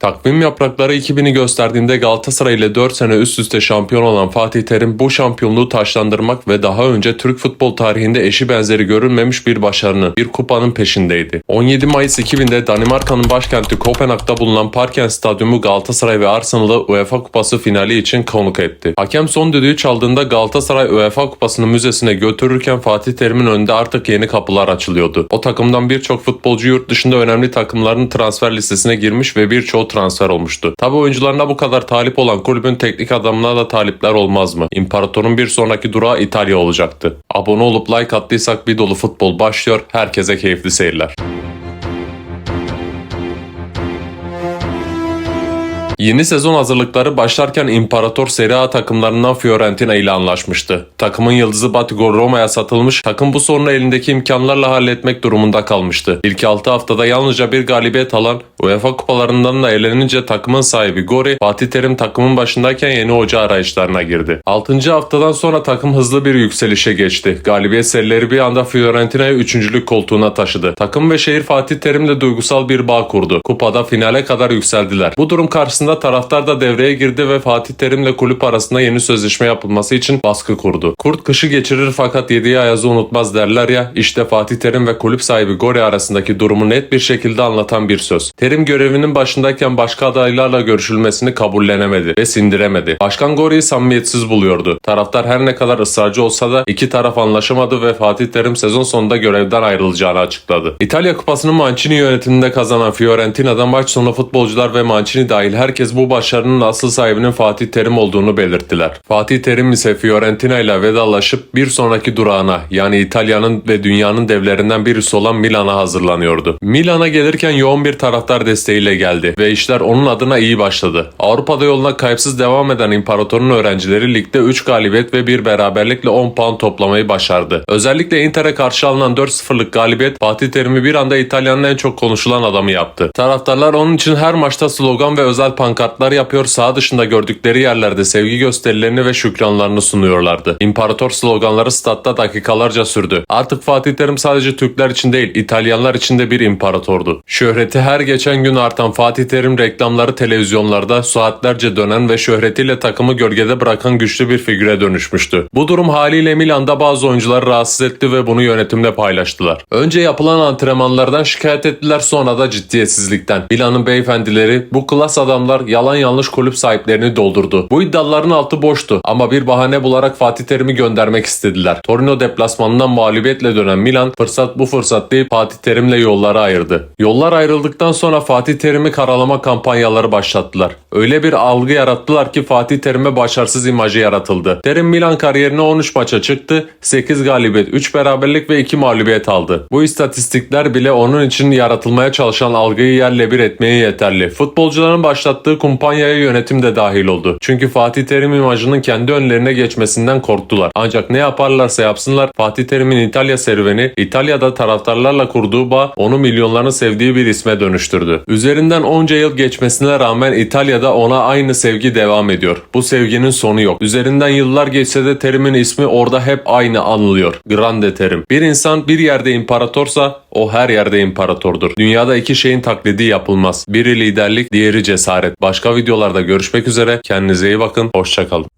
Takvim yaprakları 2000'i gösterdiğinde Galatasaray ile 4 sene üst üste şampiyon olan Fatih Terim bu şampiyonluğu taşlandırmak ve daha önce Türk futbol tarihinde eşi benzeri görülmemiş bir başarının, bir kupanın peşindeydi. 17 Mayıs 2000'de Danimarka'nın başkenti Kopenhag'da bulunan Parken Stadyumu Galatasaray ve Arsenal'ı UEFA Kupası finali için konuk etti. Hakem son düdüğü çaldığında Galatasaray UEFA Kupası'nı müzesine götürürken Fatih Terim'in önünde artık yeni kapılar açılıyordu. O takımdan birçok futbolcu yurt dışında önemli takımların transfer listesine girmiş ve birçoğu transfer olmuştu. Tabi oyuncularına bu kadar talip olan kulübün teknik adamına da talipler olmaz mı? İmparatorun bir sonraki durağı İtalya olacaktı. Abone olup like attıysak bir dolu futbol başlıyor. Herkese keyifli seyirler. Yeni sezon hazırlıkları başlarken İmparator Serie A takımlarından Fiorentina ile anlaşmıştı. Takımın yıldızı Batigor Roma'ya satılmış, takım bu sorunu elindeki imkanlarla halletmek durumunda kalmıştı. İlk 6 haftada yalnızca bir galibiyet alan, UEFA kupalarından da eğlenince takımın sahibi Gori, Fatih Terim takımın başındayken yeni hoca arayışlarına girdi. 6. haftadan sonra takım hızlı bir yükselişe geçti. Galibiyet serileri bir anda Fiorentina'yı 3. koltuğuna taşıdı. Takım ve şehir Fatih Terim'le duygusal bir bağ kurdu. Kupada finale kadar yükseldiler. Bu durum karşısında taraftar da devreye girdi ve Fatih Terim'le kulüp arasında yeni sözleşme yapılması için baskı kurdu. Kurt kışı geçirir fakat yediği ayazı unutmaz derler ya işte Fatih Terim ve kulüp sahibi Gori arasındaki durumu net bir şekilde anlatan bir söz. Terim görevinin başındayken başka adaylarla görüşülmesini kabullenemedi ve sindiremedi. Başkan Gori'yi samimiyetsiz buluyordu. Taraftar her ne kadar ısrarcı olsa da iki taraf anlaşamadı ve Fatih Terim sezon sonunda görevden ayrılacağını açıkladı. İtalya Kupası'nı Mancini yönetiminde kazanan Fiorentina'da maç sonu futbolcular ve Mancini dahil herkes bu başarının asıl sahibinin Fatih Terim olduğunu belirttiler. Fatih Terim ise Fiorentina ile vedalaşıp bir sonraki durağına yani İtalya'nın ve dünyanın devlerinden birisi olan Milan'a hazırlanıyordu. Milan'a gelirken yoğun bir taraftar desteğiyle geldi ve işler onun adına iyi başladı. Avrupa'da yoluna kayıpsız devam eden imparatorun öğrencileri ligde 3 galibiyet ve bir beraberlikle 10 puan toplamayı başardı. Özellikle Inter'e karşı alınan 4-0'lık galibiyet Fatih Terim'i bir anda İtalya'nın en çok konuşulan adamı yaptı. Taraftarlar onun için her maçta slogan ve özel pankartlar yapıyor, sağ dışında gördükleri yerlerde sevgi gösterilerini ve şükranlarını sunuyorlardı. İmparator sloganları statta dakikalarca sürdü. Artık Fatih Terim sadece Türkler için değil, İtalyanlar için de bir imparatordu. Şöhreti her geçen gün artan Fatih Terim reklamları televizyonlarda saatlerce dönen ve şöhretiyle takımı gölgede bırakan güçlü bir figüre dönüşmüştü. Bu durum haliyle Milan'da bazı oyuncuları rahatsız etti ve bunu yönetimle paylaştılar. Önce yapılan antrenmanlardan şikayet ettiler sonra da ciddiyetsizlikten. Milan'ın beyefendileri bu klas adamlar yalan yanlış kulüp sahiplerini doldurdu. Bu iddiaların altı boştu ama bir bahane bularak Fatih Terim'i göndermek istediler. Torino deplasmanından mağlubiyetle dönen Milan fırsat bu fırsat değil Fatih Terim'le yolları ayırdı. Yollar ayrıldıktan sonra Fatih Terim'i karalama kampanyaları başlattılar. Öyle bir algı yarattılar ki Fatih Terim'e başarısız imajı yaratıldı. Terim Milan kariyerine 13 maça çıktı, 8 galibiyet, 3 beraberlik ve 2 mağlubiyet aldı. Bu istatistikler bile onun için yaratılmaya çalışan algıyı yerle bir etmeye yeterli. Futbolcuların başlattığı kumpanyaya yönetim de dahil oldu. Çünkü Fatih Terim imajının kendi önlerine geçmesinden korktular. Ancak ne yaparlarsa yapsınlar Fatih Terim'in İtalya serüveni, İtalya'da taraftarlarla kurduğu bağ onu milyonların sevdiği bir isme dönüştürdü. Üzerinden onca yıl geçmesine rağmen İtalya'da ona aynı sevgi devam ediyor. Bu sevginin sonu yok. Üzerinden yıllar geçse de Terim'in ismi orada hep aynı anılıyor. Grande Terim. Bir insan bir yerde imparatorsa o her yerde imparatordur. Dünyada iki şeyin taklidi yapılmaz. Biri liderlik, diğeri cesaret. Başka videolarda görüşmek üzere. Kendinize iyi bakın. Hoşçakalın.